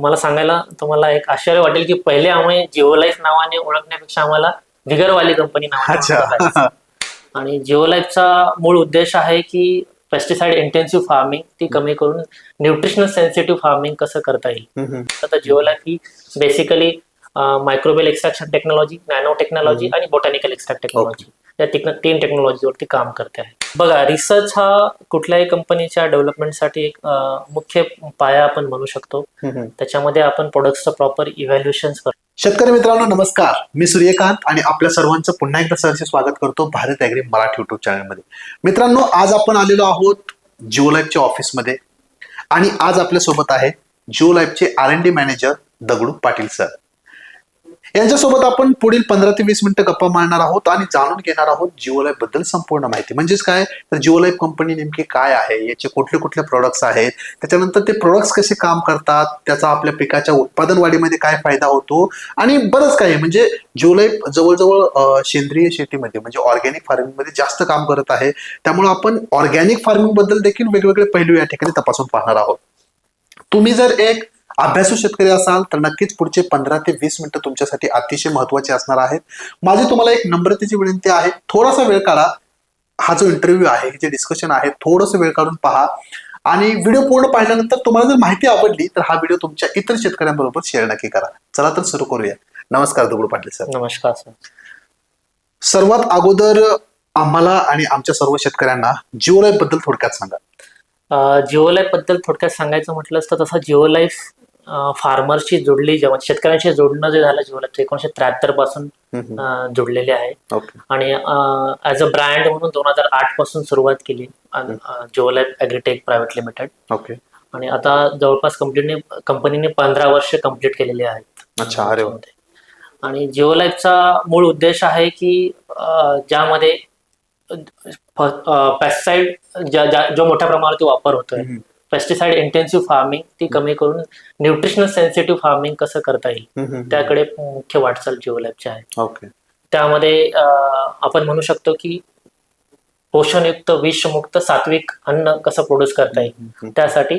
मला सांगायला तुम्हाला एक आश्चर्य वाटेल की पहिले आम्ही जिओ लाईफ नावाने ओळखण्यापेक्षा आम्हाला विगरवाली कंपनी नावाने ओळखलं आणि जिओ लाईफचा मूळ उद्देश आहे की पेस्टिसाइड इंटेन्सिव्ह फार्मिंग ती कमी करून न्यूट्रिशनल सेन्सिटिव्ह फार्मिंग कसं करता येईल. आता जिओ लाईफ ही basically microwave extraction technology nano technology आणि बोटॅनिकल एक्स्ट्रॅक्ट टेक्नॉलॉजी या तीन टेक्नॉलॉजीवरती काम करते आहे. बघा रिसर्च हा कुठल्याही कंपनीच्या डेव्हलपमेंटसाठी एक मुख्य पाया आपण म्हणू शकतो. त्याच्यामध्ये आपण प्रोडक्टचं प्रॉपर इव्हॅल्युएशन करतो शेतकरी मित्रांनो नमस्कार. मी सूर्यकांत आणि आपल्या सर्वांचं पुन्हा एकदा सहर्ष स्वागत करतो भारत ॲग्री मराठी युट्यूब चॅनलमध्ये मित्रांनो आज आपण आलेलो आहोत जिओ लाईफच्या ऑफिसमध्ये. आणि आज आपल्यासोबत आहे Geo लाईफचे R N D manager Dagdu Patil sir यांच्यासोबत आपण पुढील पंधरा ते वीस मिनिटं गप्पा मारणार आहोत आणि जाणून घेणार आहोत जिओ लाईफबद्दल संपूर्ण माहिती. म्हणजेच काय? तर जिओ लाईफ कंपनी नेमकी काय आहे? याचे कुठले कुठले प्रोडक्ट्स आहेत? त्याच्यानंतर ते प्रोडक्ट्स कसे काम करतात? त्याचा आपल्या पिकाच्या उत्पादन वाढीमध्ये काय फायदा होतो? आणि बरंच काही. म्हणजे जिओ लाईफ जवळजवळ सेंद्रिय शेतीमध्ये म्हणजे ऑर्गॅनिक फार्मिंगमध्ये जास्त काम करत आहे. त्यामुळे आपण ऑर्गॅनिक फार्मिंगबद्दल देखील वेगवेगळे पैलू या ठिकाणी तपासून पाहणार आहोत. तुम्ही जर एक अभ्यासू शेतकरी असाल तर नक्कीच पुढचे पंधरा ते वीस मिनिटं तुमच्यासाठी अतिशय महत्त्वाचे असणार आहेत. माझी तुम्हाला एक नम्रतेची विनंती आहे. थोडासा वेळ काढा. हा जो इंटरव्ह्यू आहे जे डिस्कशन आहे थोडंसं वेळ काढून पहा. आणि व्हिडिओ पूर्ण पाहिल्यानंतर तुम्हाला जर माहिती आवडली तर हा व्हिडिओ तुमच्या इतर शेतकऱ्यांबरोबर शेअर नक्की करा. चला तर सुरू करूया. नमस्कार दगडू पाटील सर. नमस्कार सर. सर्वात अगोदर आम्हाला आणि आमच्या सर्व शेतकऱ्यांना जिओ लाईफबद्दल थोडक्यात सांगा. जिओ लाईफबद्दल थोडक्यात सांगायचं म्हटलं तर तसं जिओ लाईफ अ, फार्मरशी जोडली जेव्हा शेतकऱ्यांशी जोडणं जे झालं जिओ लाईफ एकोणीशे त्र्याहत्तरपासून जोडलेले आहे. आणि ॲज अ ब्रँड म्हणून दोन हजार आठपासून सुरुवात केली Geo Life agritech private limited okay. आणि आता जवळपास कंप्लीटने कंपनीने पंधरा वर्ष कंप्लीट केलेली आहेत. अच्छा, अरे. आणि जिओ लाईफचा मूळ उद्देश आहे की ज्यामध्ये पेस्टिसाइड जो मोठ्या प्रमाणात वापर होतोय. पेस्टिसाइड इंटेन्सिव्ह फार्मिंग ती कमी करून न्यूट्रिशनल सेन्सिटिव्ह फार्मिंग कसं करता येईल? त्याकडे मुख्य वाटचाल जिओ लाईफची आहे. ओके त्यामध्ये आपण म्हणू शकतो की पोषणयुक्त विषमुक्त सात्विक अन्न कसं प्रोड्यूस करता येईल? त्यासाठी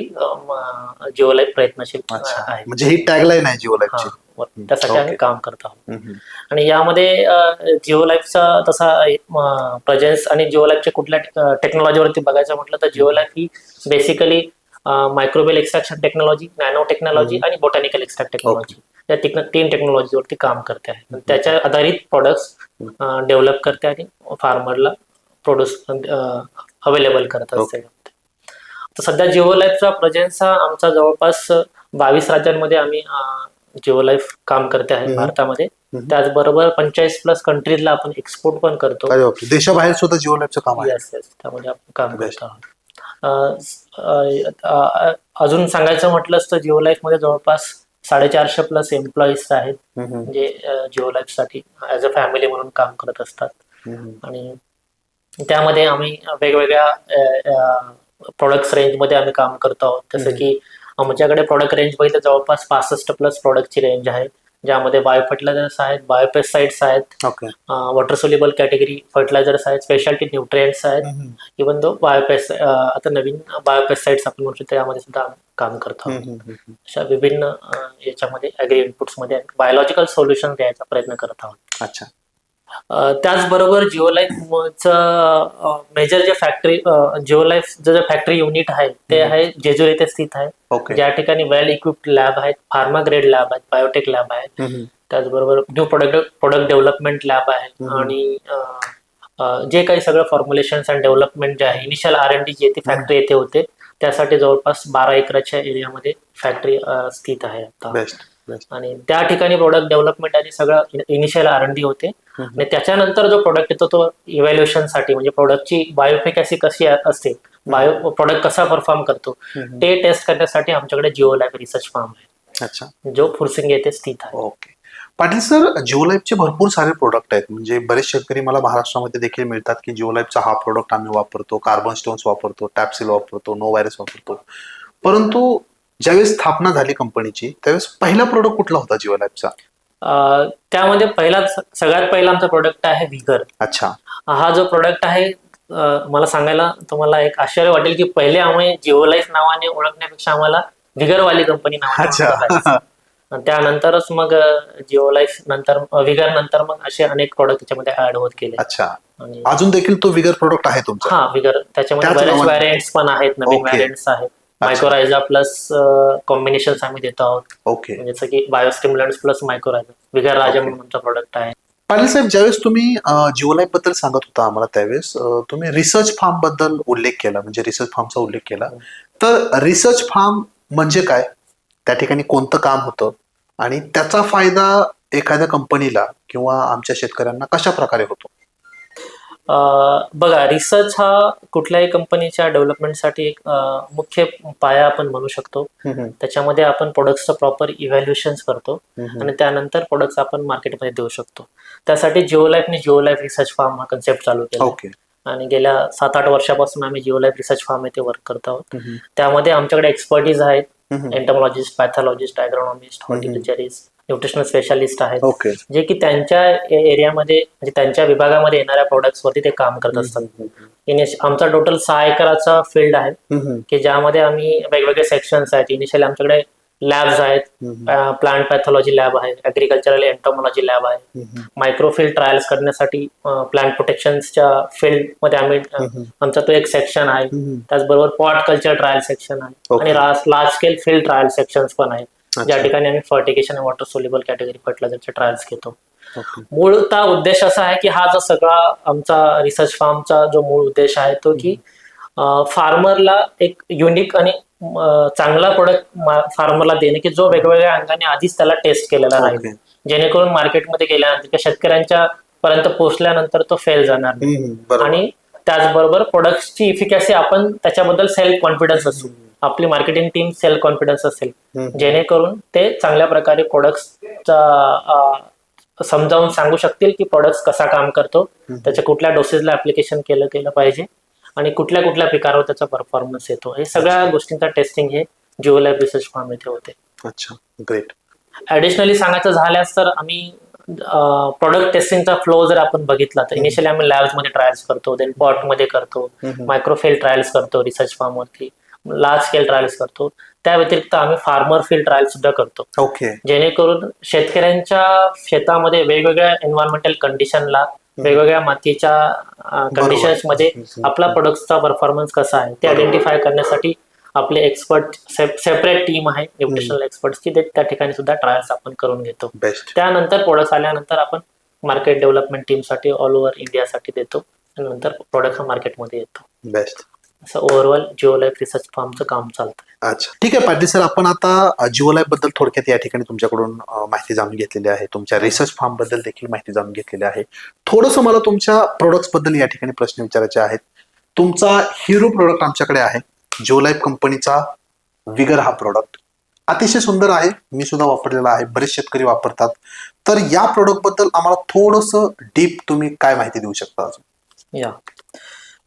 जिओ लाईफ प्रयत्नशील आहे. म्हणजे ही टॅगलाईन आहे त्यासाठी आम्ही. काम करत आहोत. आणि यामध्ये जिओ लाईफचा तसा प्रेझेन्स आणि जिओ लाईफच्या कुठल्या टेक्नॉलॉजीवरती बघायचं म्हटलं तर जिओ लाईफ ही basically microwave extraction technology nano technology आणि बोटॅनिकल एक्स्ट्रॅक्ट टेक्नॉलॉजी या तीन टेक्नॉलॉजीवरती काम करते आहे. त्याच्या आधारित प्रॉडक्ट्स डेव्हलप करते आणि फार्मरला प्रोड्यूस अवेलेबल करत असते. तर सध्या जिओ लाईफचा प्रेझेन्स हा आमचा जवळपास बावीस राज्यांमध्ये आम्ही जिओ लाईफ काम करते आहे. भारतामध्ये. त्याचबरोबर पंचेचाळीस प्लस कंट्रीजला आपण एक्सपोर्ट पण करतो. देशाबाहेर सुद्धा जिओ लाईफचं काम त्यामध्ये आपण काम. करत आहोत. अजून सांगायचं म्हटलंच तर जिओ लाईफमध्ये जवळपास साडेचारशे प्लस एम्प्लॉईज आहेत. जे जिओ लाईफसाठी ऍज अ फॅमिली म्हणून काम करत असतात. आणि त्यामध्ये आम्ही वेगवेगळ्या प्रोडक्ट्स रेंजमध्ये आम्ही काम करतो आहोत. जसं. की आमच्याकडे प्रोडक्ट रेंज बघितलं जवळपास पासष्ट प्लस प्रोडक्टची रेंज आहे ज्यामध्ये बायो फर्टिलायझर्स आहेत बायोपेसाइड्स आहेत वॉटर सोल्युबल कॅटेगरी फर्टिलायझर्स आहेत स्पेशालिटी न्यूट्रिएंट्स आहेत. इवन दो बायोपेस आता नवीन बायोपेसाइड्स आपण म्हणतो त्यामध्ये सुद्धा आम्ही काम करतो. अशा विभिन्न याच्यामध्ये ॲग्री इनपुट्समध्ये बायोलॉजिकल सोल्युशन द्यायचा प्रयत्न करत आहोत. अच्छा. त्याचबरोबर जिओ लाईफचं मेजर जे फॅक्टरी जिओ लाईफ जे फॅक्टरी युनिट आहे ते. आहे जेजूर येथे स्थित आहे. ज्या ठिकाणी वेल इक्विप्ड लॅब आहेत फार्मा ग्रेड लॅब आहेत बायोटेक लॅब आहेत. त्याचबरोबर new product product development lab आहे. आणि जे काही सगळं फॉर्म्युलेशन अँड डेव्हलपमेंट जे आहे इनिशियल आर एन डी जे फॅक्टरी येथे होते त्यासाठी जवळपास बारा एकराच्या एरियामध्ये फॅक्टरी स्थित आहे आता. आणि त्या ठिकाणी प्रोडक्ट डेव्हलपमेंट आणि सगळं इनिशियल आर डी होते. आणि त्याच्यानंतर जो प्रोडक्ट येतो तो इव्हॅल्युएशनसाठी म्हणजे प्रोडक्टची बायोफिकॅसी कशी आ- असते बायो प्रोडक्ट कसा परफॉर्म करतो. ते टेस्ट करण्यासाठी आमच्याकडे जिओ लॅब रिसर्च फार्म आहे. अच्छा. जो फुरसिंग येथे स्थित आहे. ओके. पाटील सर जिओ लाईफचे भरपूर सारे प्रोडक्ट आहेत. म्हणजे बरेच शेतकरी मला महाराष्ट्रामध्ये देखील मिळतात की जिओ लाईफचा हा प्रोडक्ट आम्ही वापरतो कार्बन स्टोन्स वापरतो टॅप्सिल वापरतो नो व्हायरस वापरतो. परंतु ज्यावेळेस स्थापना झाली कंपनीची त्यावेळेस पहिला प्रोडक्ट कुठला होता जिओ अं, त्यामध्ये पहिला सगळ्यात पहिला आमचा प्रोडक्ट आहे व्हिगर अच्छा. हा जो प्रोडक्ट आहे मला सांगायला तुम्हाला एक आश्चर्य वाटेल की पहिले आम्ही जिओ लाईफ नावाने ओळखण्यापेक्षा आम्हाला विगरवाली कंपनी नावाची त्यानंतरच मग जिओ लाईफ नंतर विगर नंतर मग असे अनेक प्रोडक्ट त्याच्यामध्ये ऍड होत गेले. अच्छा. अजून देखील तो विगर प्रोडक्ट आहे तुमचा? हा विगर त्याच्यामध्ये त्याच बरेच व्हॅरियंट्स पण आहेत नवीन Okay. व्हॅरियंट्स आहेत. मायक्रोरायझा प्लस कॉम्बिनेशन आम्ही देतो आहोत. ओके. म्हणजे जसं की biostimulants plus mycorrhiza Vigor Raja म्हणून आमचा प्रोडक्ट आहे. पाटील साहेब ज्यावेळेस तुम्ही जिओ लाईफबद्दल सांगत होता आम्हाला त्यावेळेस तुम्ही रिसर्च फार्मबद्दल उल्लेख केला म्हणजे रिसर्च फार्मचा उल्लेख केला. तर रिसर्च फार्म म्हणजे काय? त्या ठिकाणी कोणतं काम होतं? आणि त्याचा फायदा एखाद्या कंपनीला किंवा आमच्या शेतकऱ्यांना कशा प्रकारे होतो? बघा रिसर्च हा कुठल्याही कंपनीच्या डेव्हलपमेंटसाठी एक मुख्य पाया आपण म्हणू शकतो. त्याच्यामध्ये आपण प्रोडक्ट्सचं प्रॉपर इव्हॅल्युएशन करतो आणि त्यानंतर प्रोडक्ट्स आपण मार्केटमध्ये देऊ शकतो. त्यासाठी जिओ लाईफने जिओ लाईफ रिसर्च फार्म हा कन्सेप्ट चालू केला. आणि गेल्या सात आठ वर्षापासून आम्ही जिओ लाईफ रिसर्च फार्म येथे वर्क करत आहोत. त्यामध्ये आमच्याकडे एक्सपर्टीज आहेत entomologist pathologist agronomist horticulturist nutritional specialist आहेत ओके जे की त्यांच्या एरियामध्ये म्हणजे त्यांच्या विभागामध्ये येणाऱ्या प्रोडक्ट्स वरती ते काम करत असतात. आमचा टोटल सहा एकराचा फील्ड आहे की ज्यामध्ये आम्ही वेगवेगळे सेक्शन्स आहेत. इनिशियली आमच्याकडे लॅब्स आहेत प्लांट पॅथॉलॉजी लॅब आहे ऍग्रिकल्चरल एंटोमॉलॉजी लॅब आहे. मायक्रोफिल्ड ट्रायल्स करण्यासाठी प्लांट प्रोटेक्शनच्या फील्डमध्ये आम्ही आमचा तो एक सेक्शन आहे. त्याचबरोबर पॉट कल्चर ट्रायल सेक्शन आहे. आणि large scale field trial sections पण आहेत. ज्या ठिकाणी आम्ही फर्टिगेशन आणि वॉटर सोल्युबल कॅटेगरी फर्टिलायझरचे ट्रायल्स घेतो. मूळता उद्देश असा आहे की हा जो सगळा आमचा रिसर्च फार्मचा जो मूळ उद्देश आहे तो की फार्मरला एक युनिक आणि चांगला प्रोडक्ट फार्मरला देणे की जो वेगवेगळ्या अंगाने आधीच त्याला टेस्ट केलेला राहील. ओके. जेणेकरून मार्केटमध्ये गेल्यानंतर किंवा शेतकऱ्यांच्या पर्यंत पोहोचल्यानंतर तो फेल जाणार नाही. आणि त्याचबरोबर प्रोडक्टची इफिकॅसी आपण त्याच्याबद्दल सेल्फ कॉन्फिडन्स असू. आपली मार्केटिंग टीम सेल्फ कॉन्फिडन्स असेल. जेणेकरून ते चांगल्या प्रकारे प्रोडक्ट्सचा समजावून सांगू शकतील की प्रोडक्ट कसा काम करतो. त्याच्या कुठल्या डोसेसला ऍप्लिकेशन केलं केलं पाहिजे. आणि कुठल्या कुठल्या पिकावर त्याचा परफॉर्मन्स येतो. हे सगळ्या गोष्टींचा टेस्टिंग हे जिओ लॅब रिसर्च फार्म येथे होते. अच्छा ग्रेट ऍडिशनली सांगायचं झाल्यास तर आम्ही प्रोडक्ट टेस्टिंगचा फ्लो जर आपण बघितला तर इनिशियली आम्ही लॅब्समध्ये ट्रायल्स करतो देन पॉटमध्ये करतो मायक्रोफेल ट्रायल्स करतो रिसर्च फार्म वरती. लार्ज स्केल ट्रायल्स करतो. त्या व्यतिरिक्त आम्ही फार्मर फील्ड ट्रायल सुद्धा करतो. ओके जेणेकरून शेतकऱ्यांच्या शेतामध्ये वेगवेगळ्या एन्व्हायरमेंटल कंडिशनला वेगवेगळ्या मातीच्या कंडिशन्समध्ये आपला प्रोडक्टचा परफॉर्मन्स कसा आहे ते आयडेंटिफाय करण्यासाठी आपले एक्सपर्ट सेपरेट टीम आहे न्यूट्रिशनल एक्सपर्टची ते त्या ठिकाणी सुद्धा ट्रायल्स आपण करून घेतो. त्यानंतर प्रोडक्ट आल्यानंतर आपण मार्केट डेव्हलपमेंट टीमसाठी ऑल ओव्हर इंडियासाठी देतो. नंतर प्रोडक्ट हा मार्केटमध्ये येतो. बेस्ट असं ओव्हरऑल जिओ लाईफ रिसर्च फार्मचं काम चालतं अच्छा. ठीक आहे पाटील सर आपण आता जिओ लाईफबद्दल थोडक्यात या ठिकाणी तुमच्याकडून अ, माहिती जाणून घेतलेली आहे. तुमच्या रिसर्च फार्मबद्दल देखील माहिती जाणून घेतलेली आहे. थोडंसं मला तुमच्या प्रोडक्ट्सबद्दल या ठिकाणी प्रश्न विचारायचे आहेत. तुमचा हिरो प्रोडक्ट आमच्याकडे आहे. जिओ लाईफ कंपनीचा विगर हा प्रोडक्ट अतिशय सुंदर आहे. मी सुद्धा वापरलेला आहे. बरेच शेतकरी वापरतात. तर या प्रोडक्टबद्दल आम्हाला थोडंसं डीप तुम्ही काय माहिती देऊ शकता अजून? या.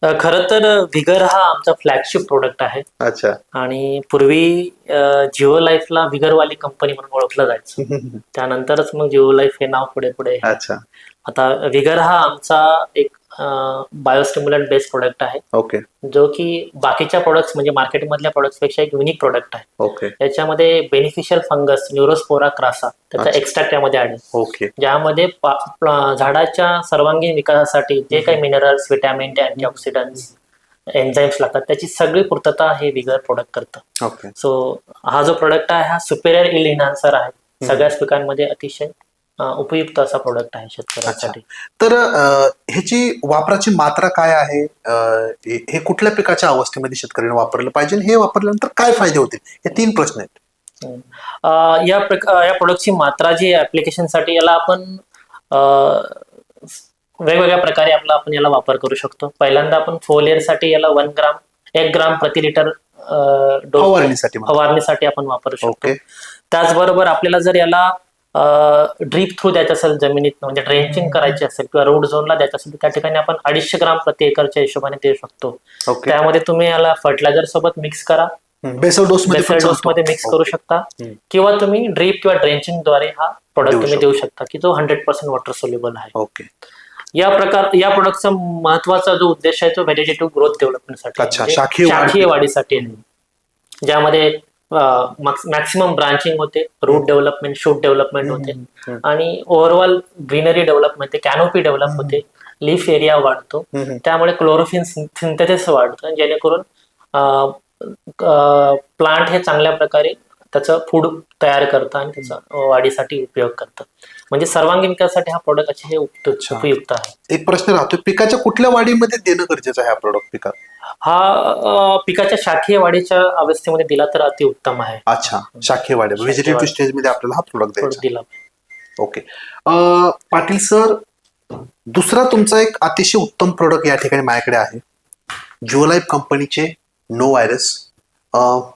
खरं तर विगर हा आमचा फ्लॅगशिप प्रोडक्ट आहे. अच्छा. आणि पूर्वी जिओ लाईफला विगरवाली कंपनी म्हणून ओळखलं जायचं. त्यानंतरच मग जिओ लाईफ हे नाव पुढे पुढे. अच्छा. आता विगर हा आमचा एक बायोस्टिम्युलंट बेस्ड प्रोडक्ट आहे. ओके जो की बाकीच्या प्रोडक्ट्स म्हणजे मार्केटमधल्या प्रोडक्ट्सपेक्षा एक युनिक प्रोडक्ट आहे. ओके याच्यामध्ये बेनिफिशियल फंगस न्यूरोस्पोरा क्रासा त्याचा. एक्स्ट्रॅक्ट यामध्ये आहे ओके ज्यामध्ये झाडाच्या सर्वांगीण विकासासाठी जे काही मिनरल्स विटॅमिन अँटीऑक्सिडंट्स एन्झाईम्स लागतात त्याची सगळी पूर्तता हे विगर प्रोडक्ट करतं. ओके सो हा जो प्रोडक्ट आहे हा सुपेरियर इल इन्हान्सर आहे. सगळ्याच पिकांमध्ये अतिशय उपयुक्त असा प्रोडक्ट आहे शेतकऱ्यांसाठी. तर अ, ह्याची वापराची मात्रा काय आहे? अ, हे हे कुठल्या पिकाच्या अवस्थेमध्ये शेतकऱ्यांनी वापरलं पाहिजे आणि हे वापरल्यानंतर काय फायदे होतील? हे तीन प्रश्न आहेत. अं, या प्रक- अं, या प्रोडक्टची मात्रा जी ऍप्लिकेशनसाठी याला आपण अं, वेगवेगळ्या प्रकारे आपला आपण याला वापर करू शकतो. पहिल्यांदा आपण फोलियरसाठी याला वन ग्राम एक ग्राम प्रति लिटर डोस फवारणीसाठी म्हणा. फवारणीसाठी आपण वापरू शकतो. ओके. त्याचबरोबर आपल्याला जर याला ड्रीप थ्रू द्यायचं असेल जमिनीत म्हणजे ड्रेंचिंग करायची असेल किंवा रोड झोनला द्यायचं असेल तर त्या ठिकाणी आपण अडीचशे ग्राम प्रति एकरच्या हिशोबाने देऊ शकतो. त्यामध्ये तुम्ही याला फर्टिलायझर सोबत मिक्स करा. बेसल डोस मध्ये मिक्स करू शकता. किंवा तुम्ही ड्रीप किंवा ड्रेंचिंगद्वारे हा प्रोडक्ट तुम्ही देऊ शकता की जो हंड्रेड पर्सेंट वॉटर सोल्युबल आहे. ओके या प्रकार या प्रोडक्टचा महत्त्वाचा जो उद्देश आहे तो व्हेजिटेटिव्ह ग्रोथ डेव्हलपमेंटसाठी शाखीय वाढ. शाखीय वाढीसाठी आहे. ज्यामध्ये मॅक्सिमम ब्रांचिंग होते रूट डेव्हलपमेंट शूट डेव्हलपमेंट होते. आणि overall greenery development canopy develop होते. लीफ एरिया वाढतो. त्यामुळे क्लोरोफिन सिंथेसिस वाढतं. जेणेकरून प्लांट हे चांगल्या प्रकारे त्याचं फूड तयार करतं आणि त्याचा वाढीसाठी उपयोग करतं. म्हणजे सर्वांगीण विकासासाठी हा प्रोडक्ट उप- अच्छा. उपयुक्त आहे. एक प्रश्न राहतो पिकाच्या कुठल्या वाढीमध्ये देणं गरजेचं आहे हा प्रोडक्ट पिकात हा अं, पिकाच्या शाखीय वाढीच्या अवस्थेमध्ये दिला तर अतिउत्तम आहे. अच्छा शाखे वाढ. व्हेजिटेटिव्ह वाढ. स्टेजमध्ये आपल्याला हा प्रोडक्ट द्यायचा दिला. ओके अं, पाटील सर दुसरा तुमचा एक अतिशय उत्तम प्रोडक्ट या ठिकाणी माझ्याकडे आहे. जिओलाईफ कंपनीचे नो व्हायरस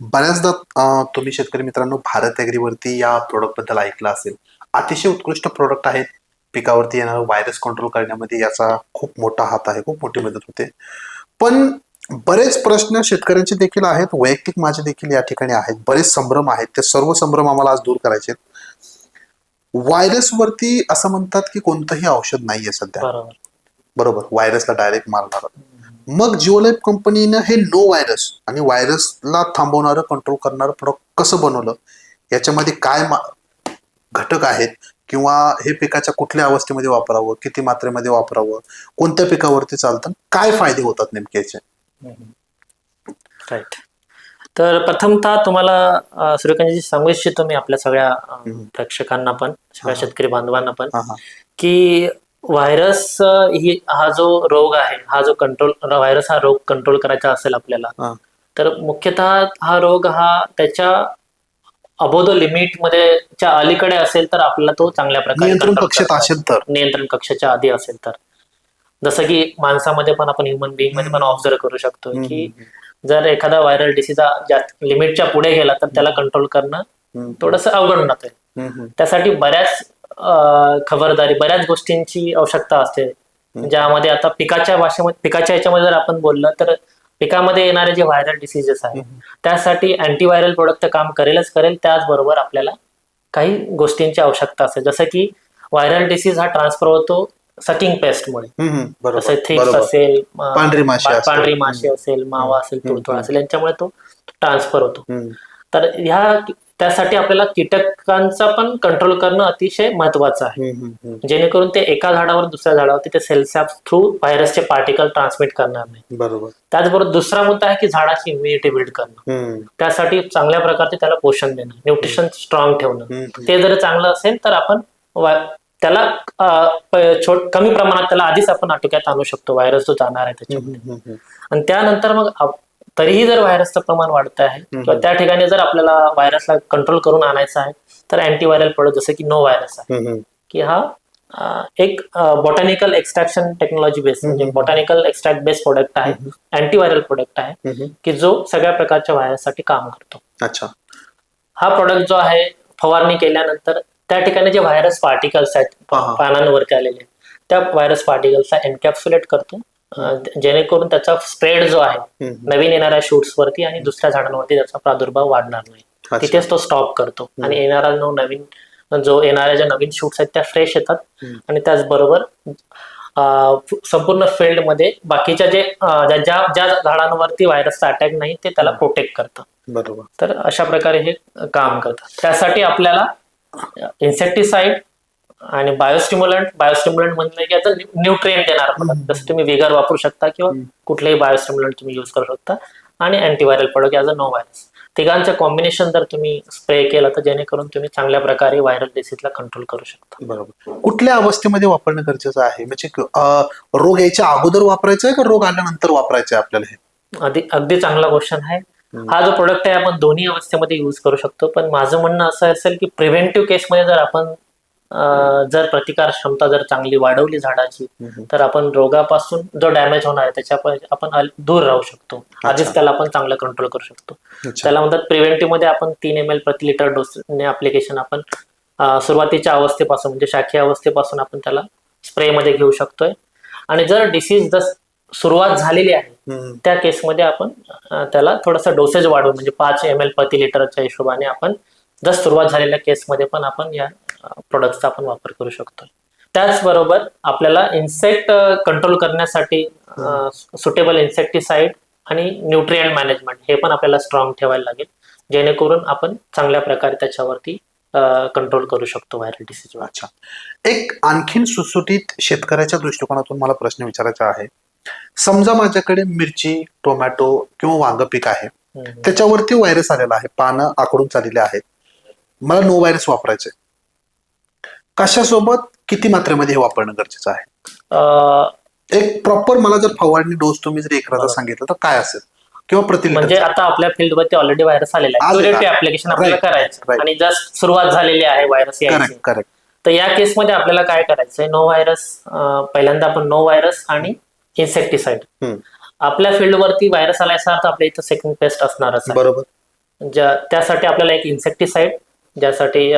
बऱ्याचदा अं, तुम्ही शेतकरी मित्रांनो भारत ॲग्रीवरती या प्रोडक्टबद्दल ऐकलं असेल. अतिशय उत्कृष्ट प्रोडक्ट आहेत पिकावरती येणारं व्हायरस कंट्रोल करण्यामध्ये याचा खूप मोठा हात आहे खूप मोठी मदत होते. पण बरेच प्रश्न शेतकऱ्यांचे देखील आहेत वैयक्तिक माझे देखील या ठिकाणी आहेत. बरेच संभ्रम आहेत ते सर्व संभ्रम आम्हाला आज दूर करायचे आहेत. व्हायरसवरती असं म्हणतात की कोणतंही औषध नाहीये सध्या. बरोबर. व्हायरसला डायरेक्ट मारणार मग जिओलाईफ कंपनीनं हे नो व्हायरस आणि व्हायरसला थांबवणारं कंट्रोल करणारं प्रोडक्ट कसं बनवलं? याच्यामध्ये काय घटक आहेत किंवा हे पिकाच्या कुठल्या अवस्थेमध्ये वापरावं किती मात्रेमध्ये वापरावं कोणत्या पिकावरती चालतं काय फायदे होतात नेमके याचे राईट तर प्रथमतः तुम्हाला सूर्यकांतजी सांगू इच्छितो मी आपल्या सगळ्या प्रेक्षकांना पण सगळ्या. शेतकरी बांधवांना पण की व्हायरस ही हा जो रोग आहे हा जो कंट्रोल व्हायरस हा रोग कंट्रोल करायचा असेल आपल्याला. तर मुख्यतः हा रोग हा त्याच्या अबोध लिमिटमध्ये च्या अलीकडे असेल तर आपल्याला तो चांगल्या प्रकारे नियंत्रण control कक्षात करता. असेल तर. नियंत्रण कक्षाच्या आधी असेल तर. जसं की माणसामध्ये पण आपण ह्युमन बिईंगमध्ये पण ऑब्झर्व करू शकतो की जर एखादा व्हायरल डिसीज लिमिटच्या पुढे गेला तर त्याला कंट्रोल करणं. थोडंसं अवघड हम्म. त्यासाठी बऱ्याच अं, खबरदारी बऱ्याच गोष्टींची आवश्यकता असते. ज्यामध्ये आता पिकाच्या भाषेमध्ये पिकाच्या याच्यामध्ये जर आपण बोललं तर पिकामध्ये येणारे जे व्हायरल डिसीजेस आहेत त्यासाठी अँटीव्हायरल प्रोडक्ट तर काम करेलच करेल त्याचबरोबर आपल्याला काही गोष्टींची आवश्यकता असते जसं की व्हायरल डिसीज हा ट्रान्सफर होतो सटिंग पेस्टमुळे. जसं थ्रिप्स बरोबर. असेल पांढरी माशी असेल मावा असेल तुडतुड असेल यांच्यामुळे तो ट्रान्सफर होतो. तर ह्या त्यासाठी आपल्याला कीटकांचा पण कंट्रोल करणं अतिशय महत्वाचं आहे. जेणेकरून ते एका झाडावर दुसऱ्या झाडावरती ते सेल्सॅप थ्रू व्हायरसचे पार्टिकल ट्रान्समिट करणार नाही बरोबर त्याचबरोबर दुसरा मुद्दा आहे की झाडाची इम्युनिटी बिल्ड करणं. त्यासाठी चांगल्या प्रकारचे त्याला पोषण देणं न्यूट्रिशन स्ट्रॉंग ठेवणं. ते जर चांगलं असेल तर आपण त्याला कमी प्रमाणात त्याला आधीच आपण आटोक्यात आणू शकतो व्हायरस जो जाणार आहे त्याच्यामध्ये. आणि त्यानंतर मग तरीही जर व्हायरसचं प्रमाण वाढत आहे किंवा त्या ठिकाणी जर आपल्याला व्हायरसला कंट्रोल करून आणायचा आहे तर अँटीव्हायरल प्रोडक्ट जसं की नो व्हायरस आहे. की हा एक बॉटॅनिकल एक्स्ट्रॅक्शन टेक्नॉलॉजी बेस म्हणजे बॉटॅनिकल एक्स्ट्रॅक्ट बेस्ड प्रोडक्ट आहे अँटीव्हायरल प्रोडक्ट आहे. की जो सगळ्या प्रकारच्या व्हायरससाठी काम करतो अच्छा हा प्रोडक्ट जो आहे फवारणी केल्यानंतर त्या ठिकाणी जे व्हायरस पार्टिकल्स आहेत. पानांवरती आलेले त्या व्हायरस पार्टिकल्सला एन्कॅप्सुलेट करतो जेणेकरून त्याचा स्प्रेड जो आहे. नवीन येणाऱ्या शूट्स वरती आणि दुसऱ्या झाडांवरती त्याचा प्रादुर्भाव वाढणार नाही. तिथेच तो स्टॉप करतो. आणि येणारा जो नवीन जो येणाऱ्या ज्या नवीन शूट्स आहेत त्या फ्रेश येतात. आणि त्याचबरोबर संपूर्ण फील्डमध्ये बाकीच्या जे ज्या ज्या झाडांवरती व्हायरसचा अटॅक नाही ते त्याला प्रोटेक्ट करतं बरोबर. तर अशा प्रकारे हे काम करतात. त्यासाठी आपल्याला इन्सेक्टिसाइड आणि बायोस्टिम्युलंट बायोस्टिम्युलंट म्हणलं की आता न्यूट्रिएंट देणार. जसं तुम्ही विगर वापरू शकता किंवा कुठलेही बायोस्टिम्युलंट तुम्ही युज करू शकता. आणि antiviral product as a no virus तिघांचं combination जर तुम्ही स्प्रे केलं तर जेणेकरून तुम्ही चांगल्या प्रकारे व्हायरल डिसीजला कंट्रोल करू शकता. बरोबर. कुठल्या अवस्थेमध्ये वापरणं गरजेचं आहे? म्हणजे रोग यायच्या अगोदर वापरायचं आहे का रोग आल्यानंतर वापरायचं आहे आपल्याला हे? अगदी अगदी चांगला क्वेश्चन आहे. हा जो प्रोडक्ट आहे आपण दोन्ही अवस्थेमध्ये युज करू शकतो. पण माझं म्हणणं असं असेल की प्रिव्हेंटिव्ह केसमध्ये जर आपण जर प्रतिकार क्षमता जर चांगली वाढवली झाडाची तर आपण रोगापासून जो डॅमेज होणार आहे त्याच्यापासून आपण दूर राहू शकतो. आधीच त्याला आपण चांगलं कंट्रोल करू शकतो. त्याला म्हणतात प्रिव्हेंटिव्हमध्ये आपण तीन एम एल प्रति लिटर डोसने ऍप्लिकेशन आपण सुरुवातीच्या अवस्थेपासून म्हणजे शाखीय अवस्थेपासून आपण त्याला स्प्रे मध्ये घेऊ शकतोय. आणि जर डिसीज जर सुरुवात झालेली आहे. त्या केसमध्ये आपण त्याला थोडासा डोसेज वाढवून म्हणजे पाच एम एल प्रति लिटरच्या हिशोबाने आपण जर सुरुवात झालेल्या केसमध्ये पण आपण या प्रोडक्टचा आपण वापर करू शकतो. त्याचबरोबर आपल्याला इन्सेक्ट कंट्रोल करण्यासाठी सुटेबल इन्सेक्टिसाइड आणि न्यूट्रिएंट मॅनेजमेंट हे पण आपल्याला स्ट्रॉंग ठेवायला लागेल. जेणेकरून आपण चांगल्या प्रकारे त्याच्यावरती कंट्रोल करू शकतो व्हायरल डिसीजवर अच्छा. एक आणखीन सुटसुटीत शेतकऱ्याच्या दृष्टिकोनातून मला प्रश्न विचारायचा आहे. समजा माझ्याकडे मिरची टोमॅटो किंवा वांग पीक आहे. त्याच्यावरती व्हायरस आलेला आहे. पानं आकडून चाललेले आहेत. मला नो व्हायरस वापरायचे कशासोबत किती मात्रेमध्ये हे वापरणं गरजेचं आहे? एक प्रॉपर मला जर फवारणी डोस तुम्ही जर एकराचा बरोबर. सांगितलं तर काय असेल? किंवा प्रति म्हणजे आता आपल्या फील्डवरती ऑलरेडी व्हायरस आलेला आहे. ऍप्लिकेशन आपल्याला करायचं. आणि जस्ट सुरुवात झालेली आहे व्हायरस करेक्ट तर या केसमध्ये आपल्याला काय करायचंय नो व्हायरस पहिल्यांदा आपण नो व्हायरस आणि इन्सेक्टिसाइड. आपल्या फील्डवरती व्हायरस आला याचा अर्थ आपल्या इथं सेकंड पेस्ट असणारच. बरोबर. ज्या त्यासाठी आपल्याला एक इन्सेक्टिसाइड ज्यासाठी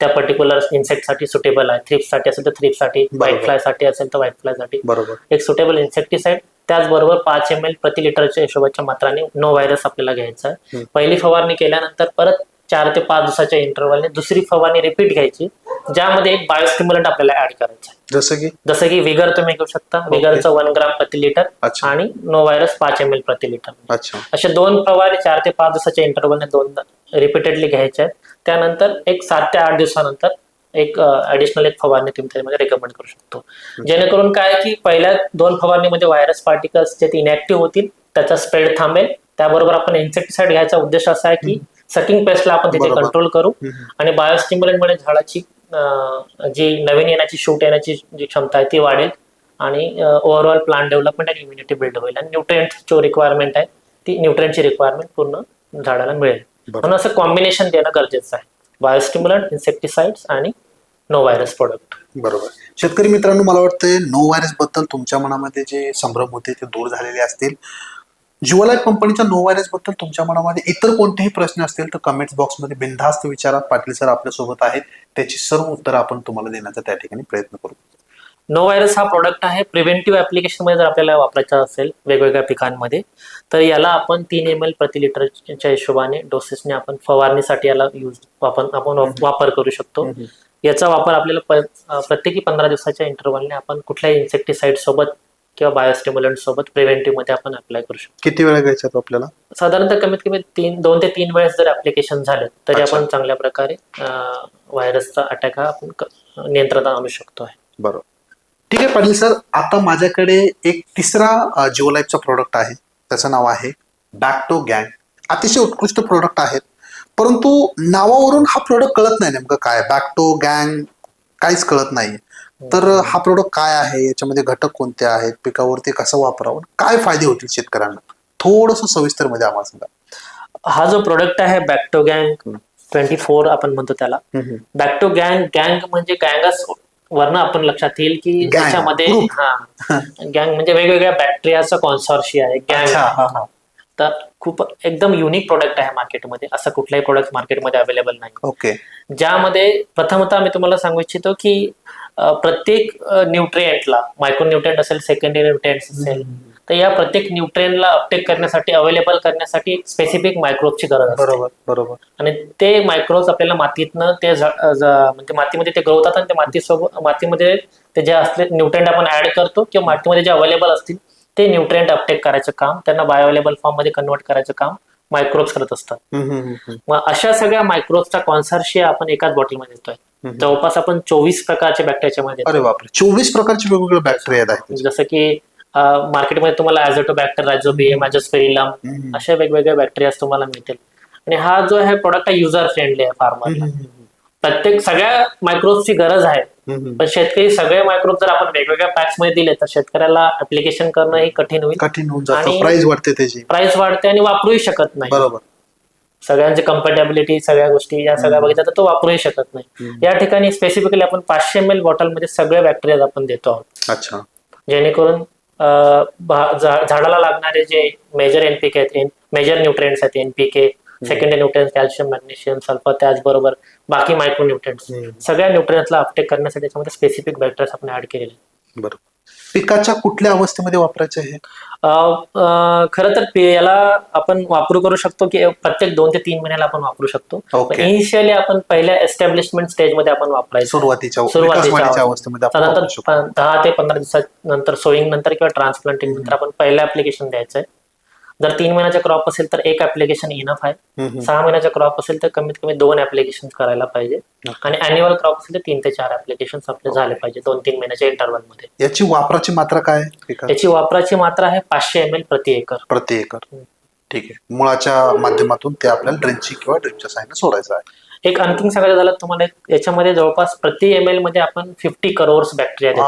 त्या पर्टिक्युलर इन्सेक्टसाठी सुटेबल आहे. थ्रिप्ससाठी असेल तर थ्रिप्ससाठी. व्हाईट फ्लायसाठी असेल तर व्हाईट फ्लायसाठी बरोबर. एक सुटेबल इन्सेक्टिसाइड त्याचबरोबर पाच एम एल प्रति लिटरच्या हिशोबाच्या मात्राने नो व्हायरस आपल्याला घ्यायचा आहे. पहिली फवारणी केल्यानंतर परत चार ते पाच दिवसाच्या इंटरव्हलने दुसरी फवारणी रिपीट घ्यायची ज्यामध्ये एक बायोस्टिम्युलंट आपल्याला ऍड करायचं आहे. जसं की? जसं की विगर तुम्ही घेऊ शकता. विगरचं वन ग्राम प्रति लिटर आणि नो व्हायरस पाच एम एल प्रति लिटर. अच्छा. असे दोन फवारे चार ते पाच दिवसाच्या इंटरव्हलने दोनदा रिपीटेडली घ्यायचे आहेत. त्यानंतर एक सात ते आठ दिवसानंतर एक ऍडिशनल एक फवारणी तुम्ही त्यामध्ये रेकमेंड करू शकतो जेणेकरून काय की पहिल्या दोन फवारणीमध्ये व्हायरस पार्टिकल्स जे इनॅक्टिव्ह होतील त्याचा स्प्रेड थांबेल त्याबरोबर आपण इन्सेक्टिसाइड घ्यायचा उद्देश असा आहे की सकिंग पेस्टला आपण तिथे. कंट्रोल करू. आणि बायोस्टिम्युलंटमुळे झाडाची जी नवीन येण्याची शूट येण्याची जी क्षमता आहे ती वाढेल आणि ओव्हरऑल प्लांट डेव्हलपमेंट आणि इम्युनिटी बिल्ड होईल आणि न्यूट्रिएंट जो रिक्वायरमेंट आहे ती न्यूट्रिएंटची रिक्वायरमेंट पूर्ण झाडाला मिळेल. म्हणून असं कॉम्बिनेशन देणं गरजेचं आहे. बायोस्टिम्युलंट इन्सेक्टिसाइड्स आणि नो व्हायरस प्रोडक्ट बरोबर. शेतकरी मित्रांनो मला वाटतंय नो व्हायरसबद्दल तुमच्या मनामध्ये जे संभ्रम होते ते दूर झालेले असतील. ज्युअलाईफ कंपनीच्या नो व्हायरसबद्दल तुमच्या मनामध्ये इतर कोणतेही प्रश्न असतील तर कमेंट्स बॉक्समध्ये बिनधास्त विचारा पाटील सर आपल्यासोबत आहेत. त्याची सर्व उत्तरं आपण तुम्हाला देण्याचा त्या ठिकाणी प्रयत्न करू. नो व्हायरस हा प्रोडक्ट आहे. प्रिव्हेंटिव्ह ऍप्लिकेशनमध्ये जर आपल्याला वापरायचा असेल वेगवेगळ्या पिकांमध्ये तर याला आपण तीन एम एल प्रति लिटरच्या हिशोबाने डोसेसने आपण फवारणीसाठी याला यूज आपण आपण वापर करू शकतो. याचा वापर आपल्याला प्रत्येकी पंधरा दिवसाच्या इंटरव्हलने आपण कुठल्याही इन्सेक्टिसाइड सोबत किंवा बायोस्टिम्युलंट सोबत प्रिव्हेंटिव्हमध्ये आपण अप्लाय करू शकतो. किती वेळा घ्यायचा तो आपल्याला? साधारणतः कमीत कमी तीन दोन ते तीन वेळेस जर ऍप्लिकेशन झाले तरी. आपण चांगल्या प्रकारे व्हायरसचा अटॅक हा आपण नियंत्रणात आणू शकतो आहे. बरोबर. ठीक आहे पाटील सर आता माझ्याकडे एक तिसरा जिओलाईफचा प्रोडक्ट आहे. त्याचं नाव आहे बॅक्टो गँग अतिशय उत्कृष्ट प्रोडक्ट आहेत. परंतु नावावरून हा प्रोडक्ट कळत नाही नेमकं काय बॅक्टो गँग काहीच कळत नाही. तर हा प्रोडक्ट काय आहे? याच्यामध्ये घटक कोणते आहेत? पिकावरती कसं वापरावं? काय फायदे होतील शेतकऱ्यांना? थोडस सविस्तरमध्ये आम्हाला सांगा. हा जो प्रोडक्ट आहे बॅक्टो गँग ट्वेंटी फोर आपण म्हणतो त्याला. बॅक्टो गँग गँग म्हणजे गँगच वरनं आपण लक्षात येईल की Gang, त्याच्यामध्ये group. हा गँग म्हणजे वेगवेगळ्या बॅक्टेरियाचा कॉन्सॉर्शिया आहे अच्छा, गँग हा, हा. तर खूप एकदम युनिक प्रोडक्ट आहे मार्केटमध्ये असं कुठलाही प्रोडक्ट मार्केटमध्ये अवेलेबल नाही ओके ज्यामध्ये प्रथमतः मी तुम्हाला सांगू इच्छितो की अ, प्रत्येक न्यूट्रिएंटला मायक्रो न्यूट्रिएंट असेल सेकंडरी न्यूट्रिएंट असेल तर या प्रत्येक न्यूट्रिएंटला अपटेक करण्यासाठी अवेलेबल करण्यासाठी स्पेसिफिक मायक्रोबची गरज असते. बरोबर बरोबर. आणि ते मायक्रोब्स आपल्याला मातीतनं ते झ- म्हणजे मातीमध्ये ते ग्रोथ आणि ते मातीसोबत मातीमध्ये ते जे असले न्यूट्रिएंट आपण ऍड करतो किंवा मातीमध्ये जे अवेलेबल असतील ते न्यूट्रिएंट अपटेक करायचं काम त्यांना बायो अवेलेबल फॉर्ममध्ये कन्वर्ट करायचं काम मायक्रोब्स करत असतात. हम्म, हम्म, हम्म, मग अशा सगळ्या मायक्रोब्सचा कॉन्सर्शिया आपण एकाच बॉटलमध्ये देतोय. हम्म. जवळपास आपण चोवीस प्रकारचे बॅक्टेरियाच्या मध्ये अरे बापरे चोवीस प्रकारचे वेगवेगळे बॅक्टेरिया आहेत. जसं की मार्केटमध्ये तुम्हाला ॲझोटो बॅक्टर रायझोबियम ॲझोस्पेरिलम हम्म. अशा वेगवेगळ्या बॅक्टेरिया तुम्हाला मिळतील. आणि हा जो आहे प्रोडक्ट आहे युजर फ्रेंडली आहे फार्मरला प्रत्येक सगळ्या मायक्रोबची गरज आहे. पण शेतकरी सगळे मायक्रोब जर आपण वेगवेगळ्या पॅक्समध्ये दिले तर शेतकऱ्याला ऍप्लिकेशन करणं हे कठीण होईल. कठीण होऊन प्राइस वाढते त्याची. प्राइस वाढते आणि वापरूही शकत नाही. बरोबर. सगळ्यांची कम्पॅटेबिलिटी सगळ्या गोष्टी या सगळ्या बघितल्या तर तो वापरूही शकत नाही. या ठिकाणी स्पेसिफिकली आपण पाचशे एम एल बॉटलमध्ये सगळे बॅक्टेरिया आपण देतो आहोत. अच्छा. जेणेकरून झाडाला लागणारे जे मेजर एनपीके आहेत मेजर न्यूट्रिएंट्स आहेत NPK secondary nutrients calcium magnesium sulphur त्याचबरोबर बाकी मायक्रो न्यूट्रिएंट्स. सगळ्या न्यूट्रिएंट्सला अपटेक करण्यासाठी त्याच्यामध्ये स्पेसिफिक बॅक्टेरिया आपण ऍड केलेले. बरोबर पिकाच्या कुठल्या अवस्थेमध्ये वापरायचे हे खरं तर पे- याला आपण वापरू करू शकतो की प्रत्येक दोन ते तीन महिन्याला आपण वापरू शकतो. इनिशियली आपण पहिल्या एस्टॅब्लिशमेंट स्टेजमध्ये आपण वापरायचो. सुरुवातीच्या सुरुवातीच्या विकास वाढीच्या अवस्थेत. अवस्थेमध्ये आपण साधारणतः वापरू शकतो. प- दहा ते पंधरा दिवसानंतर सोईंग नंतर किंवा ट्रान्सप्लांटिंग नंतर आपण पहिलं ऍप्लिकेशन द्यायचंय. जर तीन महिन्याचा क्रॉप असेल तर एक ऍप्लिकेशन इनफ आहे. सहा महिन्याचा क्रॉप असेल तर कमीत कमी दोन ऍप्लिकेशन करायला पाहिजे. आणि अॅन्युअल क्रॉप असेल तर तीन ते चार ऍप्लिकेशन आपले झाले पाहिजे दोन तीन महिन्याच्या इंटरव्हलमध्ये. याची वापराची मात्रा काय? त्याची वापराची मात्रा आहे पाचशे एम एल प्रति एकर. प्रति एकर. ठीक आहे. मुळाच्या माध्यमातून ते आपल्याला ड्रेनची किंवा ड्रिपच्या साह्याने सोडायचं आहे. एक आणखीन सांगायचं झालं तुम्हाला याच्यामध्ये जवळपास प्रति एम एलमध्ये आपण fifty crores bacteria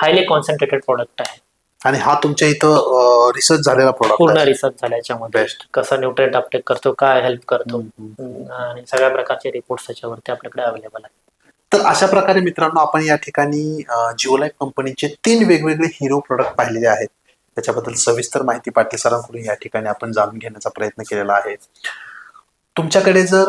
highly concentrated product आहे. आणि हा तुमच्या इथं रिसर्च झालेला पूर्ण प्रोडक्ट रिसर्च झाला याच्यामध्ये. बेस्ट कसं न्यूट्रिएंट अपटेक करतो काय हेल्प करतो. आणि सगळ्या प्रकारचे रिपोर्ट त्याच्यावरती आपल्याकडे अवेलेबल आहे तर अशा प्रकारे मित्रांनो आपण या ठिकाणी जिओलाईफ कंपनीचे तीन वेगवेगळे हिरो प्रोडक्ट पाहिलेले आहेत. त्याच्याबद्दल सविस्तर माहिती पाटील सरांकडून या ठिकाणी आपण जाणून घेण्याचा प्रयत्न केलेला आहे. तुमच्याकडे जर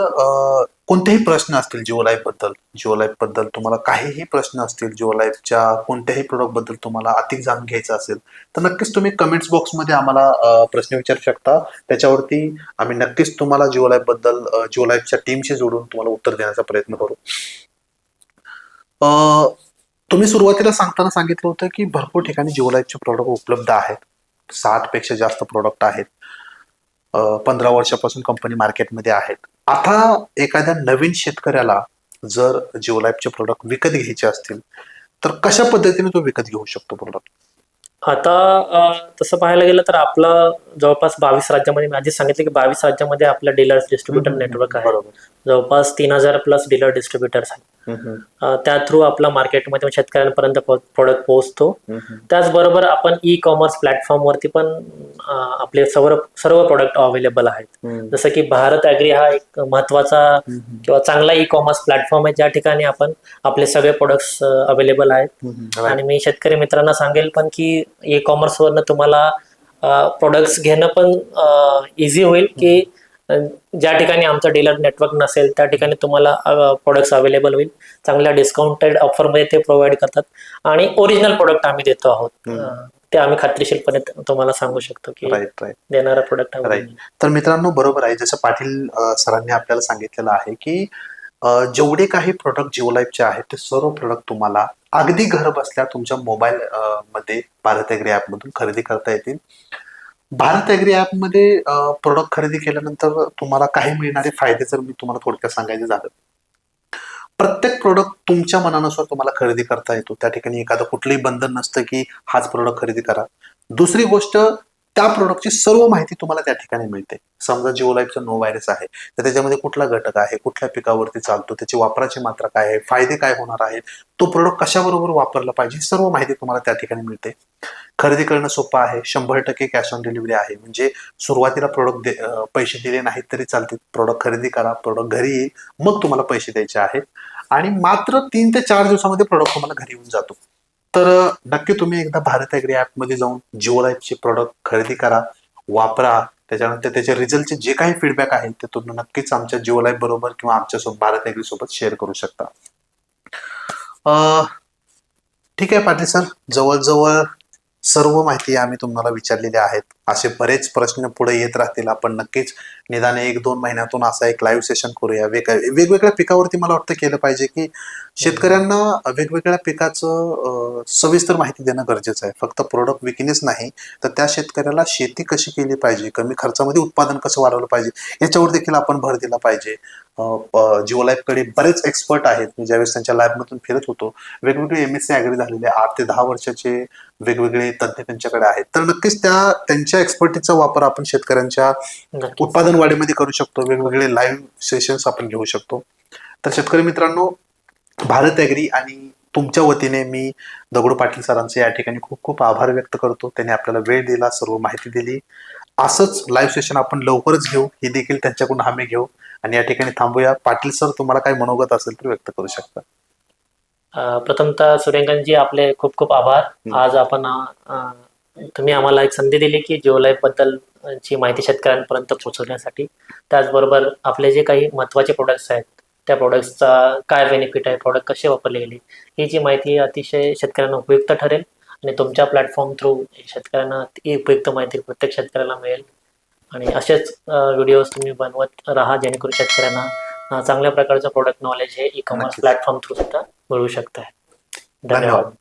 कोणतेही प्रश्न असतील जिओलाईफबद्दल जिओलाईफबद्दल तुम्हाला काहीही प्रश्न असतील जिओलाईफच्या कोणत्याही प्रोडक्टबद्दल तुम्हाला अधिक जाणून घ्यायचं असेल तर नक्कीच तुम्ही कमेंट्स बॉक्समध्ये आम्हाला प्रश्न विचारू शकता. त्याच्यावरती आम्ही नक्कीच तुम्हाला जिओ लाईफबद्दल जिओ लाईफच्या टीमशी जोडून तुम्हाला उत्तर देण्याचा प्रयत्न करू. अ, तुम्ही सुरुवातीला सांगताना सांगितलं होतं की भरपूर ठिकाणी जिओलाईफचे प्रोडक्ट उपलब्ध आहेत. साठपेक्षा जास्त प्रोडक्ट आहेत. पंधरा वर्षापासून कंपनी मार्केटमध्ये आहेत. आता एखाद्या नवीन शेतकऱ्याला जर जिओलाईफचे प्रोडक्ट विकत घ्यायचे असतील तर कशा पद्धतीने तो विकत घेऊ शकतो प्रोडक्ट आता तसं पाहायला गेलं तर आपलं जवळपास बावीस राज्यामध्ये मी आधीच सांगितलं की बावीस राज्यामध्ये आपलं डीलर्स डिस्ट्रीब्युटर नेटवर्क आहे. जवळपास तीन हजार प्लस डीलर डिस्ट्रीब्युटर्स आहेत. त्या थ्रू आपला मार्केटमध्ये शेतकऱ्यांपर्यंत प्रोडक्ट पोहोचतो. त्याचबरोबर आपण ई कॉमर्स प्लॅटफॉर्मवरती पण आपले सर्व सर्व प्रोडक्ट अवेलेबल आहेत. जसं की भारत ॲग्री हा एक महत्त्वाचा किंवा चांगला ई कॉमर्स प्लॅटफॉर्म आहे. ज्या ठिकाणी आपण आपले सगळे प्रोडक्ट्स अवेलेबल आहेत. आणि मी शेतकरी मित्रांना सांगेल पण की ई कॉमर्स वरनं तुम्हाला प्रोडक्ट्स घेणं पण इझी होईल की ज्या ठिकाणी आमचं डीलर नेटवर्क नसेल त्या ठिकाणी तुम्हाला प्रोडक्ट्स अवेलेबल होईल. चांगल्या डिस्काउंटेड ऑफरमध्ये ते प्रोव्हाइड करतात. आणि ओरिजिनल प्रोडक्ट आम्ही देतो आहोत. ते आम्ही खात्रीशीरपणे तुम्हाला सांगू शकतो की राईट राईट देणारा प्रोडक्ट. तर मित्रांनो बरोबर आहे. जसं पाटील सरांनी आपल्याला सांगितलेलं आहे की जेवढे काही प्रोडक्ट जिओलाईफचे आहेत ते सर्व प्रोडक्ट तुम्हाला अगदी घर बसल्या तुमच्या मोबाईल मध्ये भारत ॲग्री मधून खरेदी करता येतील. भारत ॲग्री मध्ये प्रोडक्ट खरेदी केल्यानंतर तुम्हाला काही मिळणारे फायदे जर मी तुम्हाला थोडक्यात सांगायचे झालं. प्रत्येक प्रोडक्ट तुमच्या मनानुसार तुम्हाला खरेदी करता येतो. त्या ठिकाणी एखादं कुठलंही बंधन नसतं की हाच प्रोडक्ट खरेदी करा. दुसरी गोष्ट त्या प्रोडक्टची सर्व माहिती तुम्हाला त्या ठिकाणी मिळते. समजा जिओ लाईफचा नो व्हायरस आहे तर त्याच्यामध्ये कुठला घटक आहे कुठल्या पिकावरती चालतो त्याची वापराची मात्रा काय आहे फायदे काय होणार आहेत तो प्रोडक्ट कशाबरोबर वापरला पाहिजे सर्व माहिती तुम्हाला त्या ठिकाणी मिळते. खरेदी करणं सोपं आहे. शंभर टक्के कॅश ऑन डिलिव्हरी आहे. म्हणजे सुरुवातीला प्रोडक्ट दे पैसे दिले नाहीत तरी चालतील. प्रोडक्ट खरेदी करा प्रोडक्ट घरी येईल मग तुम्हाला पैसे द्यायचे आहेत. आणि मात्र तीन ते चार दिवसामध्ये प्रोडक्ट तुम्हाला घरी येऊन जातो. तर नक्की तुम्ही एकदा भारत ॲग्री ॲपमध्ये जाऊन जिओ लाईफचे प्रोडक्ट खरेदी करा वापरा. त्याच्यानंतर त्याच्या रिझल्टचे जे काही फीडबॅक आहेत ते तुम्ही नक्कीच आमच्या जिओ लाईफ बरोबर किंवा आमच्यासोबत भारत ॲग्री सोबत शेअर करू शकता. ठीक आहे पाटील सर. जवळजवळ सर्व माहिती आम्ही तुम्हाला विचारलेल्या आहेत. असे बरेच प्रश्न पुढे येत राहतील. आपण नक्कीच निदान एक दोन महिन्यातून असा एक लाईव्ह सेशन करूया. वेग वेगवेगळ्या पिकावरती मला वाटतं केलं पाहिजे की शेतकऱ्यांना वेगवेगळ्या पिकाचं सविस्तर माहिती देणं गरजेचं आहे. फक्त प्रोडक्ट विकणेच नाही तर त्या शेतकऱ्याला शेती कशी केली पाहिजे? कमी खर्चामध्ये उत्पादन कसं वाढवलं पाहिजे? याच्यावर देखील आपण भर दिला पाहिजे. जिओ लाईफकडे बरेच एक्सपर्ट आहेत. मी ज्यावेळेस त्यांच्या लॅबमधून फिरत होतो वेगवेगळे एम एस सी ॲग्री झालेले आठ ते दहा वर्षाचे वेगवेगळे तज्ज्ञ त्यांच्याकडे आहेत. तर नक्कीच त्या त्यांच्या एक्सपर्टीचा वापर आपण शेतकऱ्यांच्या. उत्पादन वाढीमध्ये करू शकतो. वेगवेगळे लाईव्ह सेशन्स आपण घेऊ शकतो. तर शेतकरी मित्रांनो भारत ॲग्री आणि तुमच्या वतीने मी दगडू पाटील सरांचे या ठिकाणी खूप खूप आभार व्यक्त करतो. त्यांनी आपल्याला वेळ दिला सर्व माहिती दिली. असंच लाईव्ह सेशन आपण लवकरच घेऊ. ही देखील त्यांच्याकडून हमी घेऊ. आणि या ठिकाणी थांबूया. पाटील सर तुम्हाला काही मनोगत असेल तर व्यक्त करू शकता. प्रथमतः सूर्यकांतजी आपले खूप खूप आभार. आज आपण तुम्ही आम्हाला एक संधी दिली की जिओ लाईफबद्दल ची माहिती शेतकऱ्यांपर्यंत पोहोचवण्यासाठी. त्याचबरोबर आपले जे काही महत्त्वाचे प्रोडक्ट्स आहेत त्या प्रोडक्ट्सचा काय बेनिफिट आहे प्रोडक्ट कसे वापरले गेले ही जी माहिती अतिशय शेतकऱ्यांना उपयुक्त ठरेल आणि तुमच्या प्लॅटफॉर्म थ्रू शेतकऱ्यांना ती उपयुक्त माहिती प्रत्येक शेतकऱ्याला मिळेल. आणि असेच व्हिडिओज तुम्ही बनवत राहा जेणेकरून शेतकऱ्यांना चांगल्या प्रकारचं प्रोडक्ट नॉलेज हे ई कॉमर्स. प्लॅटफॉर्म थ्रू सुद्धा मिळू शकत आहे धन्यवाद.